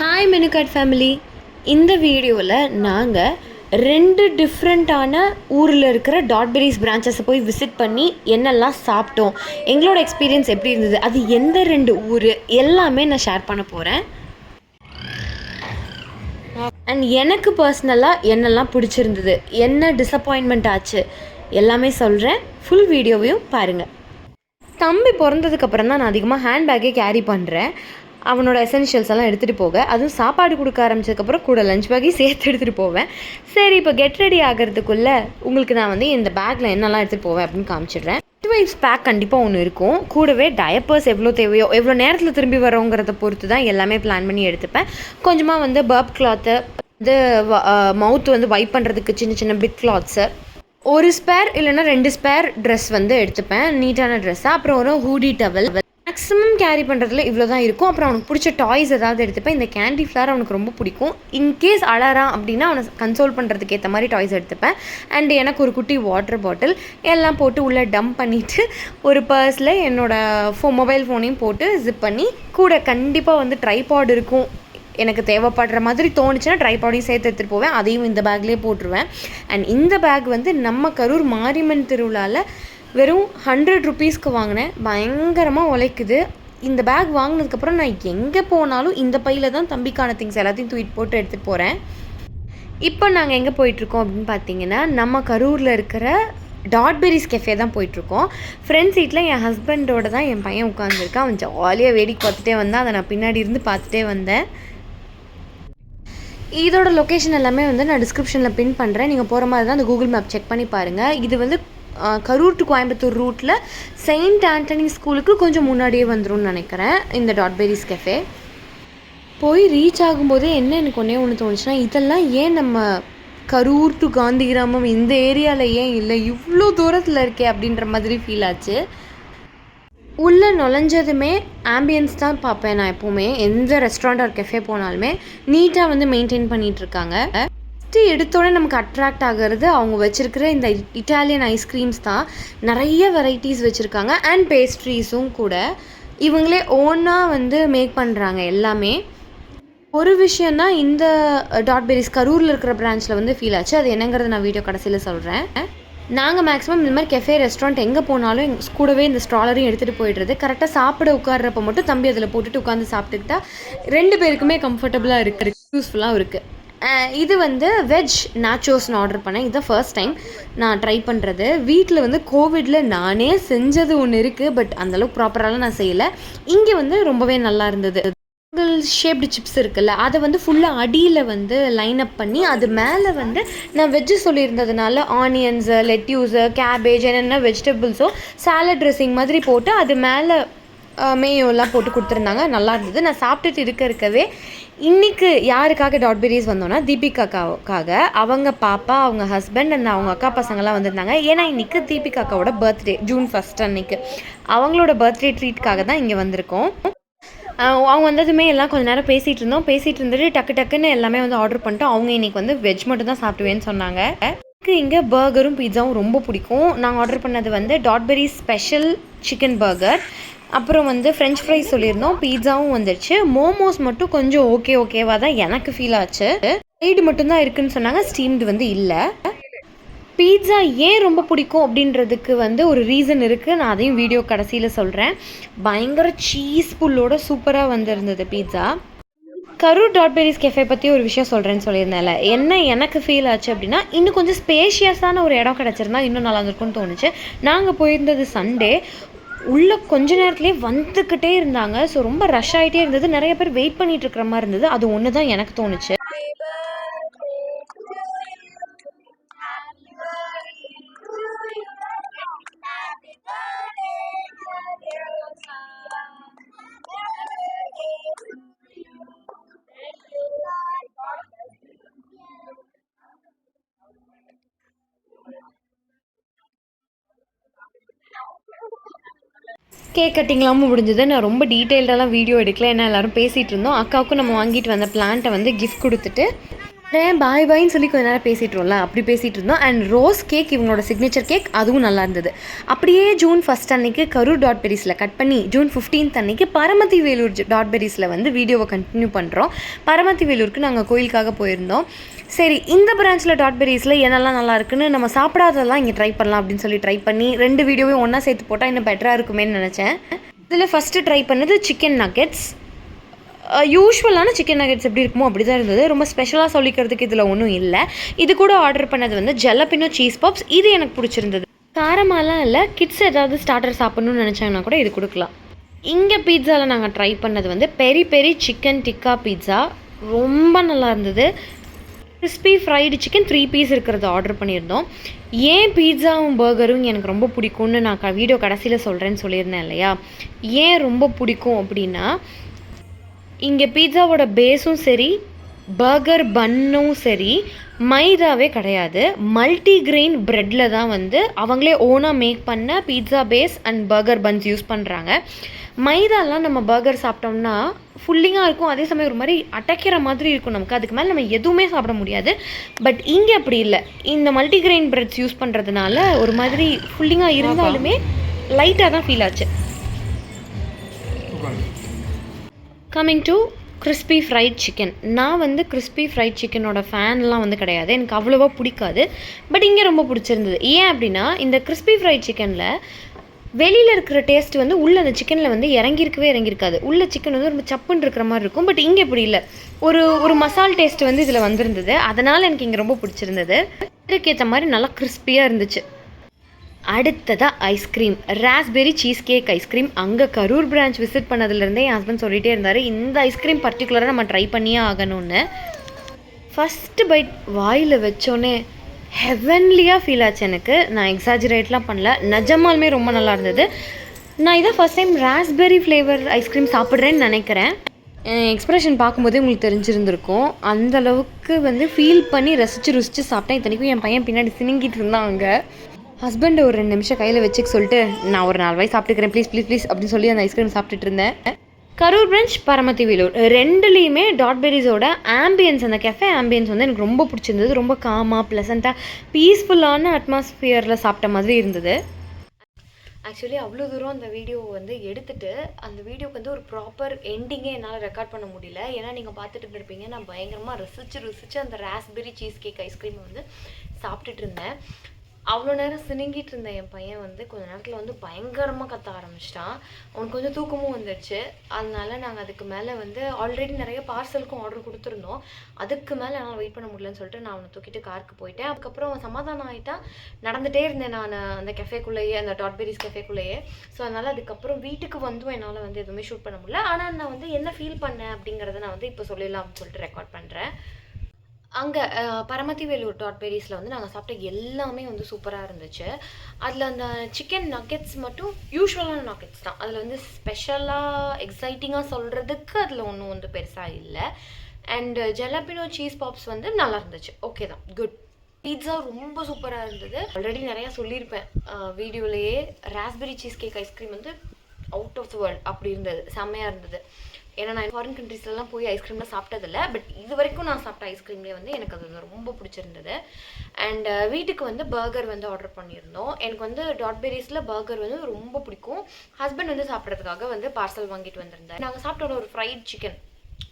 Hi மெனுகாட் family இந்த வீடியோவில் நாங்கள் ரெண்டு டிஃப்ரெண்ட்டான ஊரில் இருக்கிற டாட்பெரிஸ் பிரான்ச்சஸை போய் விசிட் பண்ணி என்னெல்லாம் சாப்பிட்டோம் எங்களோட எக்ஸ்பீரியன்ஸ் எப்படி இருந்தது அது எந்த ரெண்டு ஊர் எல்லாமே நான் ஷேர் பண்ண போகிறேன் அண்ட் எனக்கு பர்சனலாக என்னெல்லாம் பிடிச்சிருந்தது என்ன டிசப்பாயின்மெண்ட் ஆச்சு எல்லாமே சொல்கிறேன் ஃபுல் வீடியோவையும் பாருங்கள் தம்பி பிறந்ததுக்கப்புறம் தான் நான் அதிகமாக ஹேண்ட்பேக்கே கேரி பண்ணுறேன் அவனோட எசென்ஷியல்ஸ் எல்லாம் எடுத்துகிட்டு போக. அதுவும் சாப்பாடு கொடுக்க ஆரம்பிச்சதுக்கப்புறம் கூட லஞ்ச் பேக்கையும் சேர்த்து எடுத்துகிட்டு போவேன். சரி இப்போ கெட் ரெடி ஆகிறதுக்குள்ளே உங்களுக்கு நான் வந்து இந்த பேக்கில் என்னெல்லாம் எடுத்துகிட்டு போவேன் அப்படின்னு காமிச்சிடுறேன். வைஸ் பேக் கண்டிப்பாக ஒன்று இருக்கும். கூடவே டயப்பர்ஸ் எவ்வளோ தேவையோ எவ்வளோ நேரத்தில் திரும்பி வரோங்கிறத பொறுத்து தான் எல்லாமே பிளான் பண்ணி எடுத்துப்பேன். கொஞ்சமாக வந்து பர்ப் கிளாத்து வந்து மவுத் வந்து வைப் பண்ணுறதுக்கு சின்ன சின்ன பிட் கிளாத்ஸு ஒரு ஸ்பேர் இல்லைன்னா ரெண்டு ஸ்பேர் ட்ரெஸ் வந்து எடுத்துப்பேன். நீட்டான ட்ரெஸ்ஸாக அப்புறம் ஒரு ஹூடி டவல் மேக்ஸிமம் கேரி பண்ணுறதுல இவ்வளோ தான் இருக்கும். அப்புறம் அவனுக்கு பிடிச்ச டாய்ஸ் ஏதாவது எடுத்துப்பேன். இந்த கேண்டி ஃப்ளார் அவனுக்கு ரொம்ப பிடிக்கும். இன்கேஸ் அழறான் அப்படின்னா அவனை கன்சோல் பண்ணுறதுக்கு ஏற்ற மாதிரி டாய்ஸ் எடுத்துப்பேன். அண்ட் எனக்கு ஒரு குட்டி வாட்டர் பாட்டில் எல்லாம் போட்டு உள்ளே டம்ப் பண்ணிவிட்டு ஒரு பர்ஸில் என்னோடய ஃபோ மொபைல் ஃபோனையும் போட்டு ஜிப் பண்ணி கூட கண்டிப்பாக வந்து ட்ரைபாட் இருக்கும். எனக்கு தேவைப்படுற மாதிரி தோணுச்சுன்னா ட்ரைபாடையும் சேர்த்து எடுத்துகிட்டு போவேன். அதையும் இந்த பேக்லேயே போட்டுருவேன். அண்ட் இந்த பேக் வந்து நம்ம கரூர் மாரியம்மன் திருவிழாவில் வெறும் ஹண்ட்ரட் ருபீஸ்க்கு வாங்கினேன். பயங்கரமாக உழைக்குது. இந்த பேக் வாங்கினதுக்கப்புறம் நான் எங்கே போனாலும் இந்த பையில் தான் தம்பிக்கான திங்ஸ் எல்லாத்தையும் தூக்கிட்டு போட்டு எடுத்துகிட்டு போகிறேன் இப்போ நாங்கள் எங்கே போயிட்டுருக்கோம் அப்படின்னு பார்த்தீங்கன்னா நம்ம கரூரில் இருக்கிற டாட்பெரிஸ் கெஃபே தான் போயிட்டுருக்கோம். ஃப்ரெண்ட் சீட்டில் என் ஹஸ்பண்டோட தான் என் பையன் உட்காந்துருக்கான் அவன் ஜாலியாக வேடிக்கை பார்த்துட்டே வந்தான். அதை நான் பின்னாடி இருந்து பார்த்துட்டே வந்தேன். இதோட லொக்கேஷன் எல்லாமே வந்து நான் டிஸ்கிரிப்ஷனில் பின் பண்ணுறேன் நீங்கள் போகிற மாதிரி தான் அந்த கூகுள் மேப் செக் பண்ணி பாருங்கள் இது வந்து கரூர் டு கோயம்புத்தூர் ரூட்டில் செயின்ட் ஆண்டனி ஸ்கூலுக்கு கொஞ்சம் முன்னாடியே வந்துரும்னு நினைக்கிறேன் இந்த டாட்பெரிஸ் கெஃபே போய் ரீச் ஆகும்போதே என்ன எனக்கு ஒன்றே ஒன்று தோணுச்சுன்னா இதெல்லாம் ஏன் நம்ம கரூர் டு காந்தி கிராமம் இந்த ஏரியாவில் ஏன் இல்லை? இவ்வளோ தூரத்தில் இருக்கே அப்படின்ற மாதிரி ஃபீல் ஆச்சு. உள்ளே நுழைஞ்சதுமே ஆம்பியன்ஸ் தான் பார்ப்பேன் நான் எப்போவுமே. எந்த ரெஸ்டாரண்ட் ஒரு கெஃபே போனாலுமே நீட்டாக வந்து மெயின்டைன் பண்ணிகிட்ருக்காங்க ஃபஸ்ட்டு எடுத்தோடனே நமக்கு அட்ராக்ட் ஆகிறது அவங்க வச்சுருக்கிற இந்த இட்டாலியன் ஐஸ்கிரீம்ஸ் தான். நிறைய வெரைட்டிஸ் வச்சுருக்காங்க. அண்ட் பேஸ்ட்ரீஸும் கூட. இவங்களே ஓனாக வந்து மேக் பண்ணுறாங்க எல்லாமே. ஒரு விஷயந்தான் இந்த டாட்பெரிஸ் கரூரில் இருக்கிற பிரான்ச்சில் வந்து ஃபீல் ஆச்சு. அது என்னங்கிறத நான் வீடியோ கடைசியில் சொல்கிறேன் நாங்கள் மேக்ஸிமம் இந்த மாதிரி கெஃபே ரெஸ்டாரண்ட் எங்கே போனாலும் எங்கள் கூடவே இந்த ஸ்ட்ராலரையும் எடுத்துகிட்டு போயிடுறது. கரெக்டாக சாப்பிட உட்கார்றப்ப மட்டும் தம்பி அதில் போட்டுட்டு உட்காந்து சாப்பிட்டுக்கிட்டா ரெண்டு பேருக்குமே கம்ஃபர்டபுளாக இருக்குது யூஸ்ஃபுல்லாக இருக்குது இது வந்து வெஜ் நாச்சோஸ்னு ஆர்டர் பண்ணேன். இதுதான் ஃபர்ஸ்ட் டைம் நான் ட்ரை பண்ணுறது வீட்டில் வந்து கோவிடில் நானே செஞ்சது ஒன்று இருக்குது பட் அந்தளவுக்கு ப்ராப்பராலாம் நான் செய்யலை. இங்கே வந்து ரொம்பவே நல்லா இருந்தது. ஷேப்டு சிப்ஸ் இருக்குல்ல அதை வந்து ஃபுல்லாக அடியில் வந்து லைன் அப் பண்ணி அது மேலே வந்து நான் வெஜ்ஜு சொல்லியிருந்ததுனால ஆனியன்ஸு லெட்யூஸு கேபேஜ் என்னென்ன வெஜிடபிள்ஸோ சாலட் ட்ரெஸ்ஸிங் மாதிரி போட்டு அது மேலே மேயோலாம் போட்டு கொடுத்துருந்தாங்க. நல்லா இருந்தது. நான் சாப்பிட்டுட்டு இருக்க இருக்கவே இன்றைக்கு யாருக்காக டாட்பெரிஸ் வந்தோன்னா தீபிகாக்காவுக்காக அவங்க பாப்பா அவங்க ஹஸ்பண்ட் அண்ட் அவங்க அக்கா பசங்கள்லாம் வந்திருந்தாங்க. ஏன்னா இன்றைக்கி தீபிகாக்காவோட பர்த்டே ஜூன் ஃபஸ்ட் அன்னைக்கு. அவங்களோட பர்த்டே ட்ரீட்காக தான் இங்கே வந்திருக்கோம். அவங்க வந்ததுமே எல்லாம் கொஞ்சம் நேரம் பேசிகிட்டு இருந்தோம். பேசிகிட்டு இருந்துட்டு டக்கு டக்குன்னு எல்லாமே வந்து ஆர்டர் பண்ணிட்டோம். அவங்க இன்றைக்கி வந்து வெஜ் மட்டும் தான் சாப்பிடுவேன்னு சொன்னாங்க. எனக்கு இங்கே பர்கரும் பீட்சாவும் ரொம்ப பிடிக்கும். நாங்கள் ஆர்டர் பண்ணது வந்து டாட்பெரி ஸ்பெஷல் சிக்கன் பர்கர் அப்புறம் வந்து ஃப்ரெஞ்ச் ஃப்ரைஸ் சொல்லியிருந்தோம் பீட்சாவும் வந்துடுச்சு மோமோஸ் மட்டும் கொஞ்சம் ஓகே ஓகேவாக தான் எனக்கு ஃபீல் ஆச்சு. ஃப்ரைடு மட்டும்தான் இருக்குன்னு சொன்னாங்க ஸ்டீம்டு வந்து இல்லை. பீட்சா ஏன் ரொம்ப பிடிக்கும் அப்படின்றதுக்கு வந்து ஒரு ரீசன் இருக்குது நான் அதையும் வீடியோ கடைசியில் சொல்கிறேன் பயங்கர சீஸ் புல்லோட சூப்பராக வந்திருந்தது பீட்சா கரூர் டாட்பெரிஸ் கெஃபே பற்றி ஒரு விஷயம் சொல்கிறேன்னு சொல்லியிருந்தேன்ல. என்ன எனக்கு ஃபீல் ஆச்சு அப்படின்னா இன்னும் கொஞ்சம் ஸ்பேஷியஸான ஒரு இடம் கிடச்சிருந்தா இன்னும் நல்லா இருந்திருக்கும்னு தோணுச்சு. நாங்கள் போயிருந்தது சண்டே உள்ளே கொஞ்ச நேரத்துலேயே வந்துக்கிட்டே இருந்தாங்க. ஸோ ரொம்ப ரஷ் ஆகிட்டே இருந்தது. நிறைய பேர் வெயிட் பண்ணிகிட்டு இருக்கிற மாதிரி இருந்தது. அது ஒன்று தான் எனக்கு தோணுச்சு. கேக் கட்டிங்லாமும் முடிஞ்சது. நான் ரொம்ப டீட்டெயில்டெல்லாம் வீடியோ எடுக்கல. ஏன்னா எல்லோரும் பேசிகிட்டு இருந்தோம். அக்காவுக்கும் நம்ம வாங்கிட்டு வந்த பிளான்ட்டை வந்து கிஃப்ட் கொடுத்துட்டு ஏன் பாய் பாய்ன்னு சொல்லி கொஞ்ச நேரம் பேசிகிட்ருவோம்ல அப்படி பேசிகிட்டு இருந்தோம் அண்ட் ரோஸ் கேக் இவங்களோட சிக்னேச்சர் கேக் அதுவும் நல்லா இருந்தது. அப்படியே ஜூன் ஃபஸ்ட் அன்னைக்கு கரூர் டாட் பெரிஸில் கட் பண்ணி ஜூன் ஃபிஃப்டீன்த் அன்னைக்கு பரமத்தி வேலூர் டாட் பெரிஸில் வந்து வீடியோவை கண்டினியூ பண்ணுறோம் பரமத்தி வேலூருக்கு நாங்கள் கோயிலுக்காக போயிருந்தோம். சரி இந்த பிரான்ச்சில் டாட் பெரிஸில் என்னெல்லாம் நல்லா இருக்குன்னு நம்ம சாப்பிடாததெல்லாம் இங்கே ட்ரை பண்ணலாம் அப்படின்னு சொல்லி ட்ரை பண்ணி ரெண்டு வீடியோவையும் ஒன்றா சேர்த்து போட்டால் இன்னும் பெட்டராக இருக்குமேன்னு நினச்சேன். இதில் ஃபஸ்ட்டு ட்ரை பண்ணது சிக்கன் நக்கெட்ஸ் யூஸ்வலான சிக்கன் நகெட்ஸ் எப்படி இருக்குமோ அப்படி தான் இருந்தது. ரொம்ப ஸ்பெஷலாக சொல்லிக்கிறதுக்கு இதில் ஒன்றும் இல்லை. இது கூட ஆர்டர் பண்ணது வந்து ஜலப்பினோ சீஸ் பாப்ஸ் இது எனக்கு பிடிச்சிருந்தது. காரமாலாம் இல்லை. கிட்ஸ் ஏதாவது ஸ்டார்டர் சாப்பிட்ணுன்னு நினச்சாங்கன்னா கூட இது கொடுக்கலாம். இங்கே பீட்சாவில் நாங்கள் ட்ரை பண்ணது வந்து peri peri chicken tikka pizza ரொம்ப நல்லா இருந்தது. Crispy fried chicken three piece இருக்கிறது ஆர்டர் பண்ணியிருந்தோம். ஏன் பீட்சாவும் பர்கரும் எனக்கு ரொம்ப பிடிக்கும்னு நான் க வீடியோ கடைசியில் சொல்கிறேன்னு சொல்லியிருந்தேன் இல்லையா? ஏன் ரொம்ப பிடிக்கும் அப்படின்னா இங்கே பீட்சாவோட பேஸும் சரி பர்கர் பன்னும் சரி மைதாவே கிடையாது. மல்டி கிரெயின் ப்ரெட்டில் தான் வந்து அவங்களே ஓனாக மேக் பண்ண pizza base and burger buns use பண்ணுறாங்க மைதாலாம் நம்ம பர்கர் சாப்பிட்டோம்னா ஃபுல்லிங்காக இருக்கும். அதே சமயம் ஒரு மாதிரி அடைக்கிற மாதிரி இருக்கும் நமக்கு. அதுக்கு மேலே நம்ம எதுவுமே சாப்பிட முடியாது. பட் இங்கே அப்படி இல்லை. இந்த மல்டி கிரெயின் ப்ரெட்ஸ் யூஸ் பண்ணுறதுனால ஒரு மாதிரி ஃபுல்லிங்காக இருந்தாலுமே லைட்டாக தான் ஃபீல் ஆச்சு. Coming to crispy fried chicken நான் வந்து கிறிஸ்பி ஃப்ரைட் சிக்கனோட ஃபேன்லாம் வந்து கிடையாது. எனக்கு அவ்வளோவா பிடிக்காது. பட் இங்கே ரொம்ப பிடிச்சிருந்தது. ஏன் அப்படின்னா இந்த கிறிஸ்பி ஃப்ரைட் சிக்கனில் வெளியில் இருக்கிற டேஸ்ட் வந்து உள்ள அந்த சிக்கனில் வந்து இறங்கியிருக்கவே இறங்கியிருக்காது. உள்ள சிக்கன் வந்து ரொம்ப சப்புன்னு இருக்கிற மாதிரி இருக்கும். பட் இங்கே இப்படி இல்லை. ஒரு ஒரு மசால் டேஸ்ட் வந்து இதில் வந்திருந்தது. அதனால் எனக்கு இங்கே ரொம்ப பிடிச்சிருந்தது. இதுக்கேற்ற மாதிரி நல்லா கிறிஸ்பியாக இருந்துச்சு. அடுத்ததாக ice cream raspberry cheesecake ice cream அங்கே கரூர் பிரான்ச் விசிட் பண்ணதுலேருந்தே என் ஹஸ்பண்ட் சொல்லிகிட்டே இருந்தார் இந்த ஐஸ்கிரீம் பர்டிகுலராக நம்ம ட்ரை பண்ணியே ஆகணும்னு. ஃபஸ்ட்டு பைட் வாயில் வச்சோன்னே ஹெவன்லியாக ஃபீல் ஆச்சு எனக்கு. நான் எக்ஸாஜிரேட்லாம் பண்ணல. நிஜமாலுமே ரொம்ப நல்லா இருந்தது. நான் இதான் first time raspberry flavour ice cream சாப்பிட்றேன்னு நினைக்கிறேன். எக்ஸ்ப்ரெஷன் பார்க்கும்போதே உங்களுக்கு தெரிஞ்சிருந்திருக்கும். அந்த அளவுக்கு வந்து ஃபீல் பண்ணி ரசித்து ருசித்து சாப்பிட்டேன். இத்தனைக்கும் என் பையன் பின்னாடி சினிங்கிட்டு இருந்தான் அங்கே. ஹஸ்பண்டை ஒரு ரெண்டு நிமிஷம் கையில் வச்சுக்க சொல்லிட்டு நான் ஒரு நாலு வாய் சாப்பிட்டுக்கிறேன். ப்ளீஸ் ப்ளீஸ் ப்ளீஸ் அப்படின்னு சொல்லி அந்த ஐஸ்கிரீம் சாப்பிட்டுட்டு இருந்தேன். கரூர் பிரஞ்ச் பரமத்தி வேலூர் ரெண்டுலேயுமே டாட்பெரிஸோட ஆம்பியன்ஸ் அந்த கெஃபே ஆம்பியன்ஸ் வந்து எனக்கு ரொம்ப பிடிச்சிருந்தது. ரொம்ப காமாக ப்ளசண்ட்டாக பீஸ்ஃபுல்லான அட்மாஸ்ஃபியரில் சாப்பிட்ட மாதிரி இருந்தது. ஆக்சுவலி அவ்வளோ தூரம் அந்த வீடியோ வந்து எடுத்துட்டு அந்த வீடியோக்கு வந்து ஒரு ப்ராப்பர் எண்டிங்கே என்னால் ரெக்கார்ட் பண்ண முடியல. ஏன்னா நீங்கள் பார்த்துட்டு இருப்பீங்க நான் பயங்கரமாக ரசித்து ரசித்து அந்த ராஸ்பெரி சீஸ் கேக் ஐஸ்கிரீம் வந்து சாப்பிட்டுட்டு இருந்தேன். அவ்வளோ நேரம் சினுங்கிட்டு இருந்த என் பையன் வந்து கொஞ்ச நேரத்தில் வந்து பயங்கரமாக கத்த ஆரம்பிச்சிட்டான். அவனுக்கு கொஞ்சம் தூக்கமும் வந்துடுச்சு அதனால நாங்கள் அதுக்கு மேலே வந்து ஆல்ரெடி நிறைய பார்சலுக்கும் ஆர்டர் கொடுத்துருந்தோம். அதுக்கு மேலே என்னால் வெயிட் பண்ண முடியலன்னு சொல்லிட்டு நான் அவனை தூக்கிட்டு காருக்கு போயிட்டேன். அதுக்கப்புறம் அவன் சமாதானம் ஆகிட்டான் நடந்துகிட்டே இருந்தேன் நான் அந்த கெஃபேக்குள்ளேயே அந்த டாட்பெரிஸ் கெஃபேக்குள்ளேயே ஸோ அதனால் அதுக்கப்புறம் வீட்டுக்கு வந்தும் என்னால் வந்து எதுவுமே ஷூட் பண்ண முடியல. ஆனால் நான் வந்து என்ன ஃபீல் பண்ணேன் அப்படிங்கிறத நான் வந்து இப்போ சொல்லிடலாம் அப்படின்னு சொல்லிட்டு ரெக்கார்ட் பண்ணுறேன் அங்கே பரமத்திவேலூர் டாட் பெரிஸில் வந்து நாங்கள் சாப்பிட்ட எல்லாமே வந்து சூப்பராக இருந்துச்சு. அதில் அந்த சிக்கன் நக்கெட்ஸ் மட்டும் யூஸ்வலான நக்கெட்ஸ் தான். அதில் வந்து ஸ்பெஷலாக எக்ஸைட்டிங்காக சொல்கிறதுக்கு அதில் ஒன்றும் வந்து பெருசாக இல்லை. அண்டு ஜெலபினோ சீஸ் பாப்ஸ் வந்து நல்லா இருந்துச்சு. ஓகே தான். குட் பீட்சா ரொம்ப சூப்பராக இருந்தது. ஆல்ரெடி நிறையா சொல்லியிருப்பேன். வீடியோலேயே. ராஸ்பெரி சீஸ் கேக் ஐஸ்கிரீம் வந்து அவுட் ஆஃப் த வேர்ல்ட் அப்படி இருந்தது. செம்மையாக இருந்தது. ஏன்னா நான் ஃபாரின் கண்ட்ரீஸ்லாம் போய் ஐஸ்கிரீம்லாம் சாப்பிட்டதில்ல பட் இது வரைக்கும் நான் சாப்பிட்ட ஐஸ்கிரீம்லேயே வந்து எனக்கு அது வந்து ரொம்ப பிடிச்சிருந்தது. அண்ட் வீட்டுக்கு வந்து பர்கர் வந்து ஆர்டர் பண்ணியிருந்தோம். எனக்கு வந்து டாட்பெரிஸில் பர்கர் வந்து ரொம்ப பிடிக்கும். ஹஸ்பண்ட் வந்து சாப்பிட்றதுக்காக வந்து பார்சல் வாங்கிட்டு வந்திருந்தேன் நாங்கள் சாப்பிட்டோட ஒரு ஃப்ரைட் சிக்கன்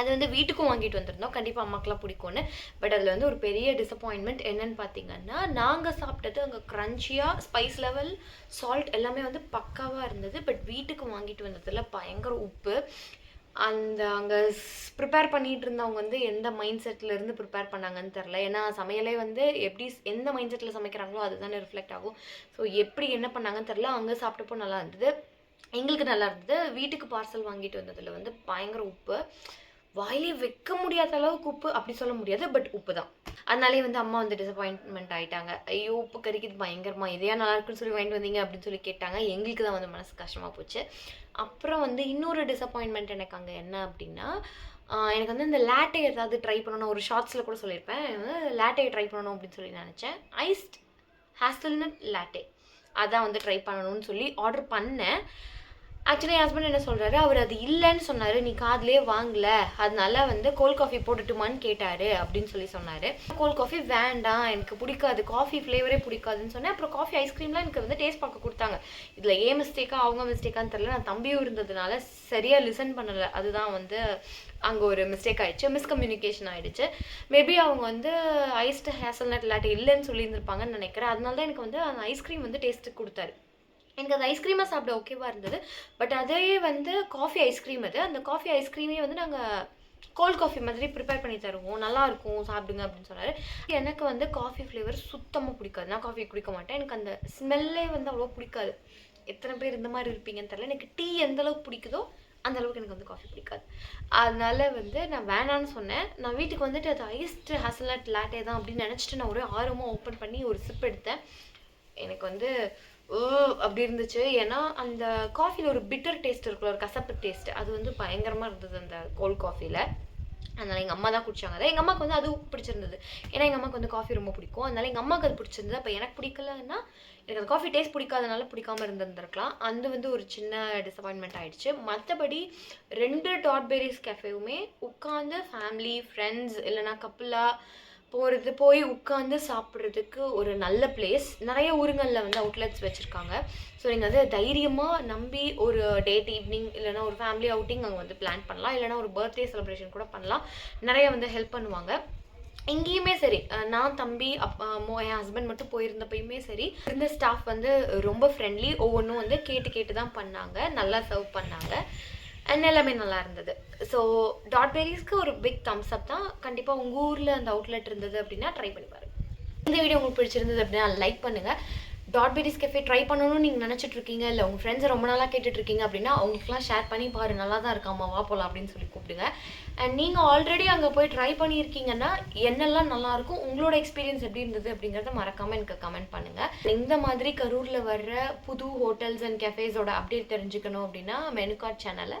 அது வந்து வீட்டுக்கும் வாங்கிட்டு வந்திருந்தோம். கண்டிப்பாக அம்மாக்கெலாம் பிடிக்கும்னு. பட் அதில் வந்து ஒரு பெரிய டிசப்பாயின்மெண்ட் என்னன்னு பார்த்தீங்கன்னா நாங்கள் சாப்பிட்டது அங்கே க்ரன்ச்சியாக ஸ்பைஸ் லெவல் சால்ட் எல்லாமே வந்து பக்காவாக இருந்தது. பட் வீட்டுக்கு வாங்கிட்டு வந்ததில் பயங்கர உப்பு. அந்த அங்கே ப்ரிப்பேர் பண்ணிட்டு இருந்தவங்க வந்து எந்த மைண்ட் செட்டில் இருந்து ப்ரிப்பேர் பண்ணாங்கன்னு தெரில ஏன்னா சமையலே வந்து எப்படி எந்த மைண்ட் செட்டில் சமைக்கிறாங்களோ அதுதானே ரிஃப்ளெக்ட் ஆகும். ஸோ எப்படி என்ன பண்ணாங்கன்னு தெரில அங்கே சாப்பிட்டப்போ நல்லா இருந்தது. எங்களுக்கு நல்லா இருந்தது. வீட்டுக்கு பார்சல் வாங்கிட்டு வந்ததில் வந்து பயங்கர உப்பு. வாயிலே வைக்க முடியாத அளவுக்கு உப்பு அப்படி சொல்ல முடியாது பட் உப்பு தான் அதனாலே வந்து அம்மா வந்து டிசப்பாயின்மெண்ட் ஆயிட்டாங்க. ஐயோ உப்பு கறிக்குது பயங்கரமா இதையா நல்லா இருக்குன்னு சொல்லி வாங்கிட்டு வந்தீங்க அப்படின்னு சொல்லி கேட்டாங்க. எங்களுக்கு தான் வந்து மனசு கஷ்டமாக போச்சு. அப்புறம் வந்து இன்னொரு டிசப்பாயின்மெண்ட் எனக்கு அங்கே என்ன அப்படின்னா எனக்கு வந்து இந்த லேட்டை ஏதாவது ட்ரை பண்ணணும் ஒரு ஷார்ட்ஸில் கூட சொல்லியிருப்பேன். லேட்டையை ட்ரை பண்ணணும் அப்படின்னு சொல்லி நினச்சேன். ஐஸ்ட் ஹாஸ்டல்னட் லேட்டே அதான் வந்து ட்ரை பண்ணணும்னு சொல்லி ஆர்டர் பண்ணேன். ஆக்சுவலி என் ஹஸ்பண்ட் என்ன சொல்கிறாரு அவர் அது இல்லைன்னு சொன்னார். நீ காதுலயே வாங்கல. அதனால வந்து கோல்ட் காஃபி போட்டுட்டுமான்னு கேட்டார் அப்படின்னு சொல்லி சொன்னார். கோல்ட் காஃபி வேண்டாம். எனக்கு பிடிக்காது. காஃபி ஃப்ளேவரே பிடிக்காதுன்னு சொன்னேன். அப்புறம் காஃபி ஐஸ்கிரீம்லாம் எனக்கு வந்து டேஸ்ட் பார்க்க கொடுத்தாங்க. இதில் ஏ மிஸ்டேக்கா அவங்க மிஸ்டேக்கான்னு தெரில நான் தம்பியும் இருந்ததுனால சரியாக லிசன் பண்ணலை. அதுதான் வந்து அங்கே ஒரு மிஸ்டேக் ஆகிடுச்சு மிஸ்கம்யூனிகேஷன் ஆகிடுச்சு மேபி அவங்க வந்து ஐஸ்டு ஹேசல்நட் லாட்டி இல்லைன்னு சொல்லியிருந்திருப்பாங்கன்னு நினைக்கிறேன். அதனால தான் எனக்கு வந்து அந்த ஐஸ்கிரீம் வந்து டேஸ்ட்டு கொடுத்தாரு. எனக்கு அது ஐஸ்கிரீமாக சாப்பிட ஓகேவாக இருந்தது. பட் அதே வந்து காஃபி ஐஸ்கிரீம் அது. அந்த காஃபி ஐஸ்கிரீமே வந்து நாங்கள் கோல்ட் காஃபி மாதிரி ப்ரிப்பேர் பண்ணி தருவோம். நல்லாயிருக்கும் சாப்பிடுங்க அப்படின்னு சொன்னார். எனக்கு வந்து காஃபி ஃப்ளேவர் சுத்தமாக பிடிக்காது. நான் காஃபி குடிக்க மாட்டேன். எனக்கு அந்த ஸ்மெல்லே வந்து அவ்வளோ பிடிக்காது. எத்தனை பேர் இந்த மாதிரி இருப்பீங்கன்னு தெரில எனக்கு டீ எந்தளவுக்கு பிடிக்குதோ அந்த அளவுக்கு எனக்கு வந்து காஃபி பிடிக்காது. அதனால வந்து நான் வேணான்னு சொன்னேன். நான் வீட்டுக்கு வந்துட்டு அது ஐஸ்டு ஹசல்நட் லாட்டே தான் அப்படின்னு நினச்சிட்டு நான் ஒரே ஆர்வமாக ஓப்பன் பண்ணி ஒரு சிப் எடுத்தேன். எனக்கு வந்து ஓ அப்படி இருந்துச்சு. ஏன்னா அந்த காஃபியில் ஒரு பிட்டர் டேஸ்ட் இருக்குல்ல ஒரு கசப்பு டேஸ்ட் அது வந்து பயங்கரமாக இருந்தது அந்த கோல்ட் காஃபியில் அதனால் எங்கள் அம்மா தான் குடிச்சாங்க. அதான் எங்கள் அம்மாவுக்கு வந்து அது பிடிச்சிருந்தது. ஏன்னா எங்கள் அம்மாவுக்கு வந்து காஃபி ரொம்ப பிடிக்கும். அதனால எங்கள் அம்மாவுக்கு அது பிடிச்சிருந்தது. அப்போ எனக்கு பிடிக்கலன்னா எனக்கு அந்த காஃபி டேஸ்ட் பிடிக்காதனால பிடிக்காம இருந்திருந்திருக்கலாம். அது வந்து ஒரு சின்ன டிசப்பாயின்மெண்ட் ஆகிடுச்சு மற்றபடி ரெண்டு டாட் பெரிஸ் கேஃபேவுமே உட்காந்து ஃபேமிலி ஃப்ரெண்ட்ஸ் இல்லைனா கப்புலாக போகிறது போய் உட்காந்து சாப்பிட்றதுக்கு ஒரு நல்ல பிளேஸ் நிறைய ஊருங்களில் வந்து அவுட்லெட்ஸ் வச்சுருக்காங்க. ஸோ நீங்கள் வந்து தைரியமாக நம்பி ஒரு டேட் ஈவினிங் இல்லைனா ஒரு ஃபேமிலி அவுட்டிங் அங்கே வந்து பிளான் பண்ணலாம். இல்லைனா ஒரு பர்த்டே செலிப்ரேஷன் கூட பண்ணலாம். நிறைய வந்து ஹெல்ப் பண்ணுவாங்க. இங்கேயுமே சரி. நான் தம்பி அப்பா என் ஹஸ்பண்ட் மட்டும் போயிருந்தப்பயுமே சரி இருந்த ஸ்டாஃப் வந்து ரொம்ப ஃப்ரெண்ட்லி ஒவ்வொன்றும் வந்து கேட்டு கேட்டு தான் பண்ணாங்க. நல்லா சர்வ் பண்ணாங்க. அண்ட் எல்லாமே நல்லா இருந்தது. ஸோ டாட் பேரிஸ்க்கு ஒரு பிக் தம்ஸ் அப் தான். கண்டிப்பாக உங்கள் ஊரில் அந்த அவுட்லெட் இருந்தது அப்படின்னா ட்ரை பண்ணி பாருங்கள் இந்த வீடியோ உங்களுக்கு பிடிச்சிருந்தது அப்படின்னா லைக் பண்ணுங்கள் டாட் பேரிஸ் கெஃபே ட்ரை பண்ணணும்னு நீங்கள் நினச்சிட்டு இருக்கீங்க இல்லை உங்கள் ஃப்ரெண்ட்ஸை ரொம்ப நாளாக கேட்டுட்டு இருக்கீங்க அப்படின்னா அவங்களுக்குலாம் ஷேர் பண்ணி பாரு நல்லா தான் இருக்காமா வா போகலாம் அப்படின்னு சொல்லி கூப்பிடுங்க. அண்ட் நீங்கள் ஆல்ரெடி அங்கே போய் ட்ரை பண்ணியிருக்கீங்கன்னா என்னெல்லாம் நல்லாயிருக்கும் உங்களோட எக்ஸ்பீரியன்ஸ் எப்படி இருந்தது அப்படிங்கிறத மறக்காமல் எனக்கு கமெண்ட் பண்ணுங்கள் இந்த மாதிரி கரூரில் வர்ற புது ஹோட்டல்ஸ் அண்ட் கெஃபேஸோட அப்டேட் தெரிஞ்சுக்கணும் அப்படின்னா மெனு கார்ட் சேனலை